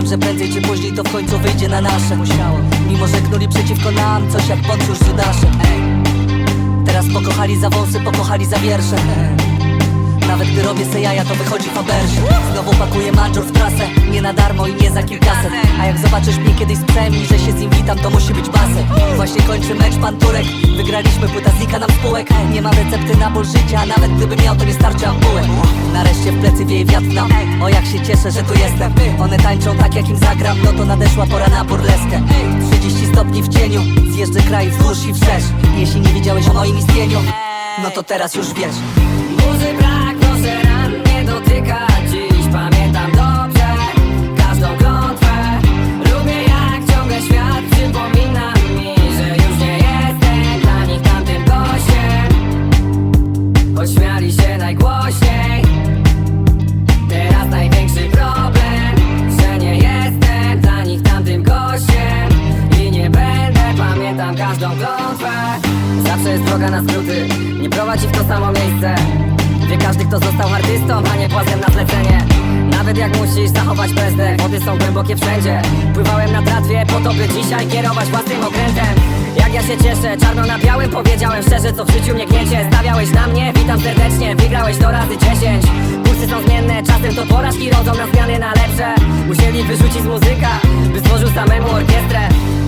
Wiedziałem, że prędzej czy później to w końcu wyjdzie na nasze. Musiało Mimo, że gnuli przeciwko nam Coś jak już z Judaszem Ej. Teraz pokochali za wąsy, pokochali za wiersze Nawet gdy robię se jaja, to wychodzi faberże Znowu pakuję manżur w trasę Nie na darmo i nie za kilkaset. A jak zobaczysz mnie kiedyś z psem i że się z nim witam, to musi być basen Właśnie kończy mecz pan Turek. Wygraliśmy, płyta znika nam spółek Nie mam recepty na ból życia Nawet gdyby miał, to nie starczy ampułek. Nareszcie w plecy wieje wiatr nam. O jak się cieszę, że tu jestem. One tańczą tak jak im zagram. No to nadeszła pora na burleskę. 30 stopni w cieniu. Zjeżdżę kraj wzdłuż i wszerz. Jeśli nie wiedziałeś o moim istnieniu No to teraz już wiesz Choć śmiali się najgłośniej. Teraz największy problem Że nie jestem dla nich tamtym gościem. I nie będę, pamiętam każdą klątwę. Zawsze jest droga na skróty Nie prowadzi w to samo miejsce. Wie każdy kto został artystą, a nie płazem na zlecenie. Nawet jak musisz zachować bezdech Wody są głębokie wszędzie. Pływałem na to by dzisiaj kierować własnym okrętem. Jak ja się cieszę, czarno na białym powiedziałem szczerze co w życiu mnie gniecie. Stawiałeś na mnie, witam serdecznie, wygrałeś to razy dziesięć. Kursy są zmienne, czasem to porażki rodzą na zmiany na lepsze. Musieli wyrzucić z muzyka, by stworzył samemu orkiestrę.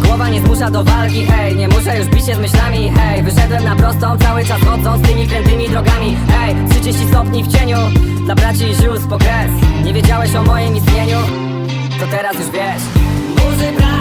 Głowa nie zmusza do walki, hej, nie muszę już bić się z myślami, hej. Wyszedłem na prostą, cały czas chodząc tymi krętymi drogami, hej. 30 stopni w cieniu, dla braci i sióstr po kres. Nie wiedziałeś o moim istnieniu, to teraz już wiesz. Burzy